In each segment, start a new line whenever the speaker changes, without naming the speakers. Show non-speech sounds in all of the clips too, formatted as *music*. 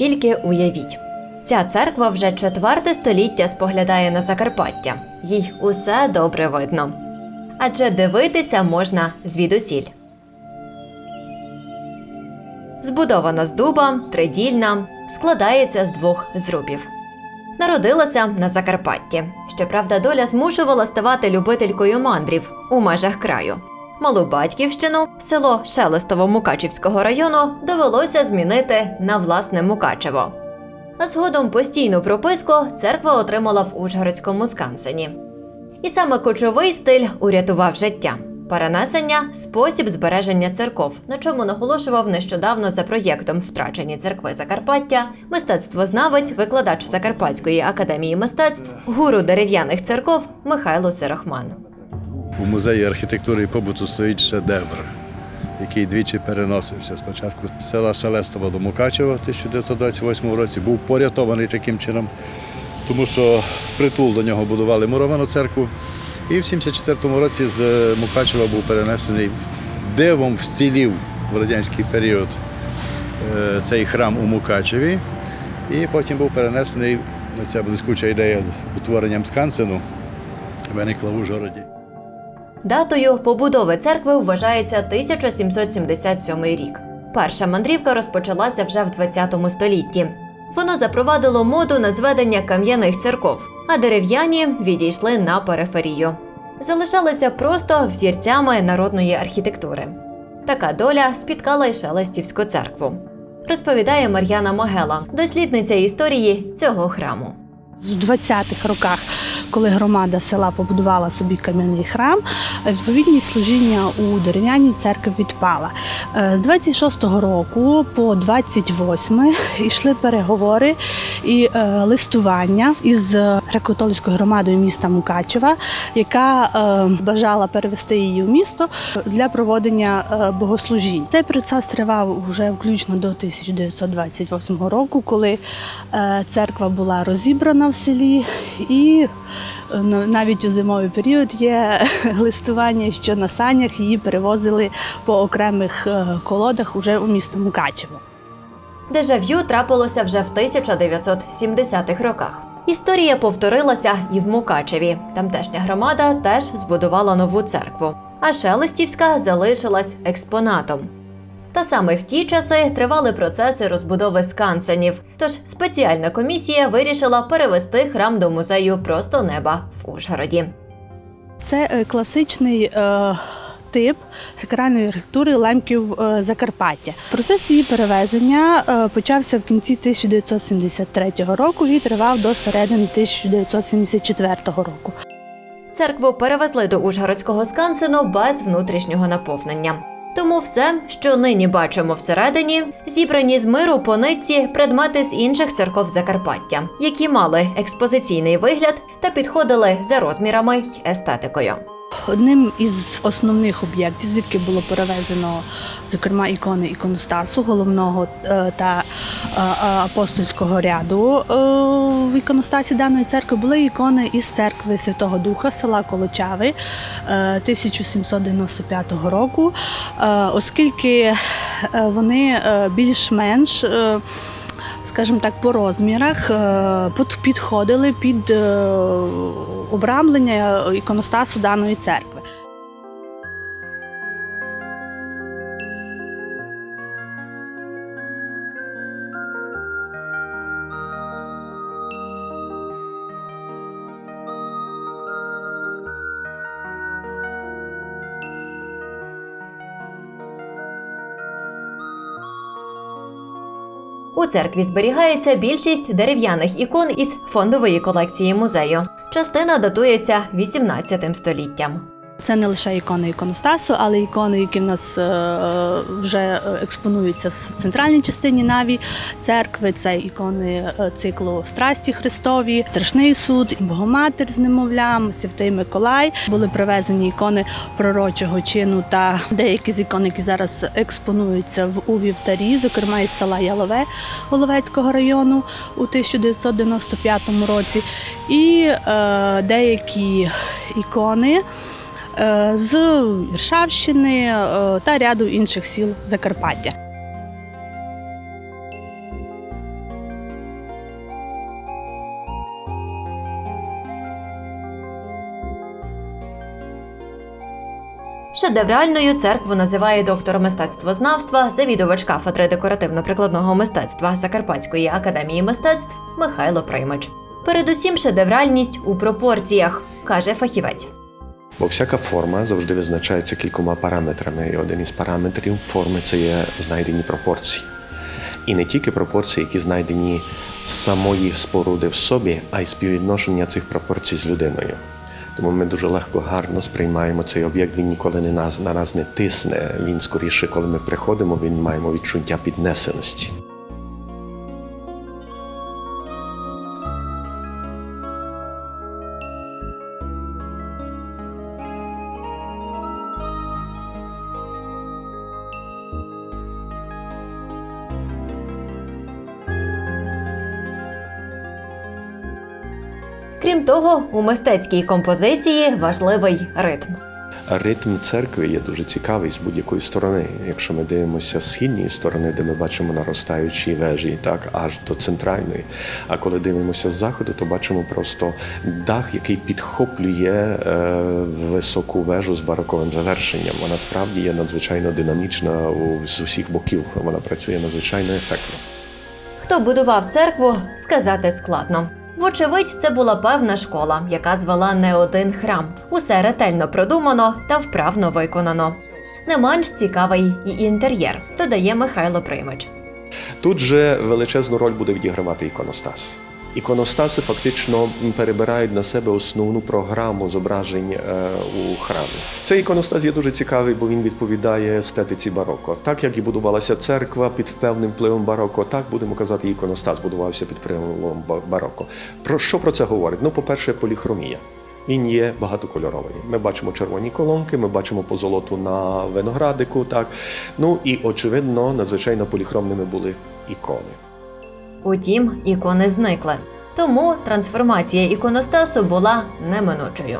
Тільки уявіть. Ця церква вже четверте століття споглядає на Закарпаття. Їй усе добре видно. Адже дивитися можна звідусіль. Збудована з дуба, тридільна, складається з двох зрубів. Народилася на Закарпатті. Щоправда, доля змушувала ставати любителькою мандрів у межах краю. Малу батьківщину, село Шелестово Мукачівського району, довелося змінити на власне Мукачево. Згодом постійну прописку церква отримала в Ужгородському скансені. І саме кочовий стиль урятував життя. Перенесення спосіб збереження церков, на чому наголошував нещодавно за проєктом Втрачені церкви Закарпаття, мистецтвознавець, викладач Закарпатської академії мистецтв, гуру дерев'яних церков Михайло Сирохман.
У музеї архітектури і побуту стоїть шедевр, який двічі переносився. Спочатку з села Шелестово до Мукачева в 1928 році був порятований таким чином, тому що впритул до нього будували муровану церкву. І в 1974 році з Мукачева був перенесений дивом вцілів в радянський період е, цей храм у Мукачеві. І потім був перенесений ця блискуча ідея з утворенням скансену, виникла в Ужгороді.
Датою побудови церкви вважається 1777 рік. Перша мандрівка розпочалася вже в 20 столітті. Воно запровадило моду на зведення кам'яних церков, а дерев'яні відійшли на периферію. Залишалися просто взірцями народної архітектури. Така доля спіткала й Шелестівську церкву. Розповідає Мар'яна Могела, дослідниця історії цього храму.
У 20-х роках, коли громада села побудувала собі кам'яний храм, відповідність служіння у дерев'яній церкві відпала. Е, З 26-го року по 28 йшли переговори і е, листування із греко-католицькою громадою міста Мукачева, яка е, бажала перевести її в місто для проводення богослужінь. Цей процес тривав вже включно до 1928 року, коли церква була розібрана в селі, і навіть у зимовий період є *laughs* листування, що на санях її перевозили по окремих е, колодах уже у місто Мукачево.
Дежав'ю трапилося вже в 1970-х роках. Історія повторилася і в Мукачеві. Тамтешня громада теж збудувала нову церкву, а Шелестівська залишилась експонатом. Та саме в ті часи тривали процеси розбудови скансенів, тож спеціальна комісія вирішила перевести храм до музею просто неба в Ужгороді.
Це е, класичний е, тип сакральної архітектури лемків е, Закарпаття. Процес її перевезення е, почався в кінці 1973 року і тривав до середини 1974 року.
Церкву перевезли до Ужгородського скансену без внутрішнього наповнення. Тому все, що нині бачимо всередині, зібрані з миру по нитці предмети з інших церков Закарпаття, які мали експозиційний вигляд та підходили за розмірами й естетикою.
Одним із основних об'єктів, звідки було перевезено, зокрема, ікони іконостасу, головного е, та е, е, апостольського ряду в іконостасі даної церкви, були ікони із церкви Святого Духа села Колочави е, 1795 року, оскільки вони більш-менш. скажімо так, по розмірах підходили під обрамлення іконостасу даної церкви.
У церкві зберігається більшість дерев'яних ікон із фондової колекції музею. Частина датується 18 століттям.
Це не лише ікони іконостасу, але ікони, які в нас е, вже експонуються в центральній частині Наві церкви. Це ікони е, циклу Страсті Христові, Страшний суд, Богоматір з немовлям, Святий Миколай. Були привезені ікони пророчого чину та деякі з ікон, які зараз експонуються в у вівтарі, зокрема із села Ялове Головецького району у 1995 році, і е, деякі ікони Е, з Віршавщини е, та ряду інших сіл Закарпаття.
Шедевральною церкву називає доктор мистецтвознавства, завідувач кафедри декоративно-прикладного мистецтва Закарпатської академії мистецтв Михайло Примич. Передусім шедевральність у пропорціях, каже фахівець.
Бо всяка форма завжди визначається кількома параметрами, і один із параметрів форми це є знайдені пропорції. І не тільки пропорції, які знайдені самої споруди в собі, а й співвідношення цих пропорцій з людиною. Тому ми дуже легко гарно сприймаємо цей об'єкт. Він ніколи не нас на нас не тисне. Він скоріше, коли ми приходимо, він маємо відчуття піднесеності.
Крім того, у мистецькій композиції важливий ритм.
Ритм церкви є дуже цікавий з будь-якої сторони. Якщо ми дивимося з східної сторони, де ми бачимо наростаючі вежі, так аж до центральної. А коли дивимося з заходу, то бачимо просто дах, який підхоплює е, високу вежу з бароковим завершенням. Вона справді є надзвичайно динамічна у, з усіх боків. Вона працює надзвичайно ефектно.
Хто будував церкву, сказати складно. Вочевидь, це була певна школа, яка звела не один храм. Усе ретельно продумано та вправно виконано. Не менш цікавий і інтер'єр, додає Михайло Приймич.
Тут же величезну роль буде відігравати іконостас. Іконостаси фактично перебирають на себе основну програму зображень е, у храмі. Цей іконостас є дуже цікавий, бо він відповідає естетиці бароко. Так як і будувалася церква під певним впливом бароко, так будемо казати, і іконостас будувався під впливом бароко. Про що про це говорить? Ну, по-перше, поліхромія. Він є багатокольоровий. Ми бачимо червоні колонки, ми бачимо позолоту на виноградику. Так ну і очевидно, надзвичайно поліхромними були ікони.
Утім, ікони зникли. Тому трансформація іконостасу була неминучою.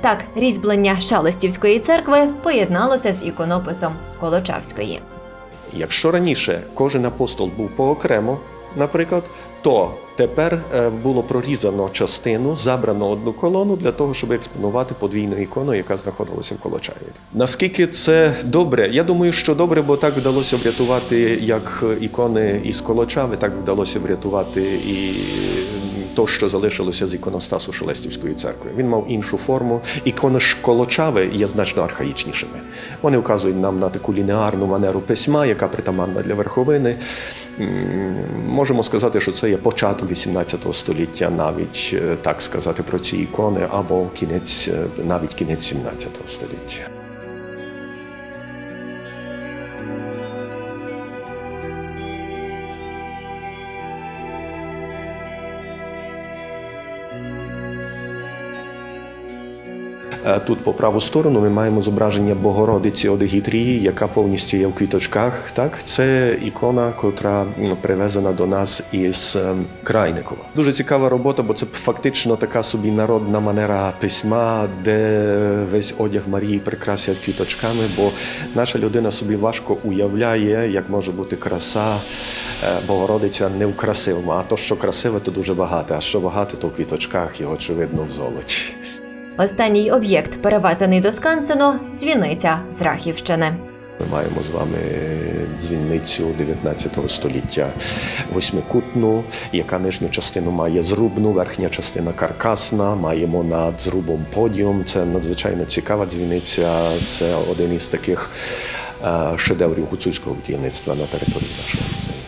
Так, різьблення Шалестівської церкви поєдналося з іконописом Колочавської.
Якщо раніше кожен апостол був поокремо, наприклад, то тепер е, було прорізано частину, забрано одну колону для того, щоб експонувати подвійну ікону, яка знаходилася в Колочаві. Наскільки це добре? Я думаю, що добре, бо так вдалося врятувати як ікони із Колочави, так вдалося врятувати і то, що залишилося з іконостасу Шелестівської церкви. Він мав іншу форму. Ікони ж Колочави є значно архаїчнішими. Вони вказують нам на таку лінеарну манеру письма, яка притаманна для верховини. Можемо сказати, що це є початок XVIII століття, навіть е, так сказати про ці ікони, або кінець, е, навіть кінець XVII століття. Тут по праву сторону ми маємо зображення Богородиці Одегітрії, яка повністю є в квіточках. Так, це ікона, котра привезена до нас із ем, Крайникова. Дуже цікава робота, бо це фактично така собі народна манера письма, де весь одяг Марії прикрасять квіточками, бо наша людина собі важко уявляє, як може бути краса. Е, Богородиця не в красивому, а то, що красиве, то дуже багато. А що багато, то в квіточках і очевидно в золоті.
Останній об'єкт, перевезений до Скансену, дзвіниця з Рахівщини.
Ми маємо з вами дзвіницю 19 століття восьмикутну, яка нижню частину має зрубну, верхня частина каркасна. Маємо над зрубом подіум. Це надзвичайно цікава дзвіниця. Це один із таких е, шедеврів гуцульського будівництва на території нашого музею.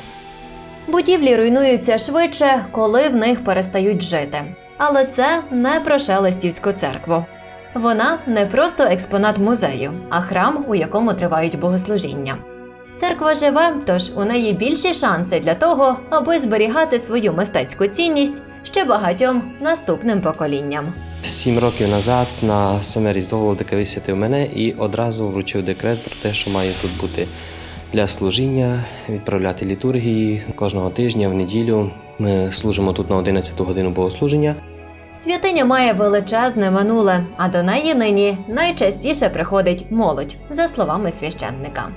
Будівлі руйнуються швидше, коли в них перестають жити. Але це не про Шелестівську церкву. Вона не просто експонат музею, а храм, у якому тривають богослужіння. Церква живе, тож у неї більші шанси для того, аби зберігати свою мистецьку цінність ще багатьом наступним поколінням.
Сім років назад на саме Різдво Володика висвятив мене і одразу вручив декрет про те, що має тут бути для служіння, відправляти літургії кожного тижня в неділю. Ми служимо тут на 11 годину богослуження.
Святиня має величезне минуле, а до неї нині найчастіше приходить молодь, за словами священника.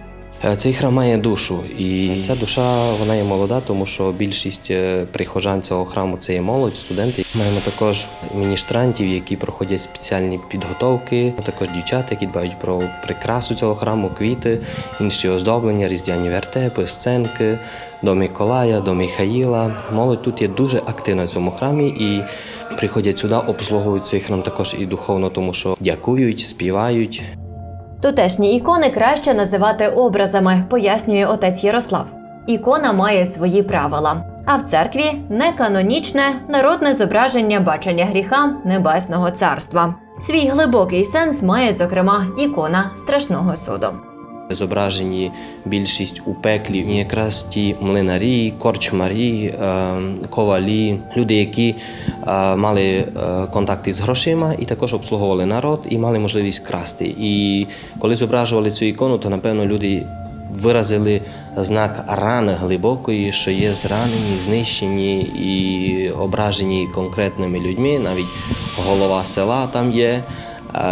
Е, Цей храм має душу, і ця душа вона є молода, тому що більшість е, прихожан цього храму це є молодь, студенти. Маємо також міністрантів, які проходять спеціальні підготовки, також дівчата, які дбають про прикрасу цього храму, квіти, інші оздоблення, різдвяні вертепи, сценки, до Миколая, до Михаїла. Молодь тут є дуже активна в цьому храмі і приходять сюди, обслуговують цей храм також і духовно, тому що дякують, співають.
Тутешні ікони краще називати образами, пояснює отець Ярослав. Ікона має свої правила. А в церкві неканонічне народне зображення бачення гріха Небесного Царства. Свій глибокий сенс має, зокрема, ікона страшного суду.
Зображені більшість у пеклі якраз ті млинарі, корчмарі, е, ковалі, люди, які е, мали е, контакти з грошима і також обслуговували народ і мали можливість красти. І коли зображували цю ікону, то напевно люди виразили знак рани глибокої, що є зранені, знищені і ображені конкретними людьми. Навіть голова села там є.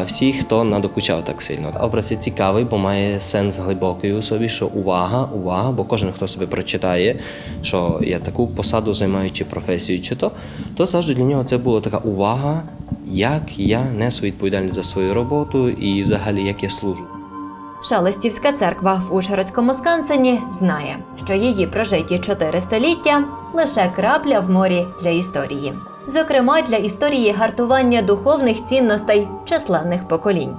Всі, хто надокучав так сильно. Образ є цікавий, бо має сенс глибокий у собі, що увага, увага, бо кожен, хто себе прочитає, що я таку посаду займаю чи професію, чи то, то завжди для нього це була така увага, як я несу відповідальність за свою роботу і взагалі як я служу.
Шелестівська церква в Ужгородському Скансені знає, що її прожиті чотири століття лише крапля в морі для історії, зокрема для історії гартування духовних цінностей численних поколінь.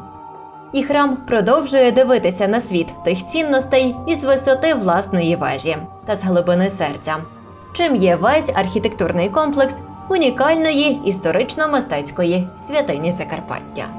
І храм продовжує дивитися на світ тих цінностей із висоти власної вежі та з глибини серця, чим є весь архітектурний комплекс унікальної історично-мистецької святині Закарпаття.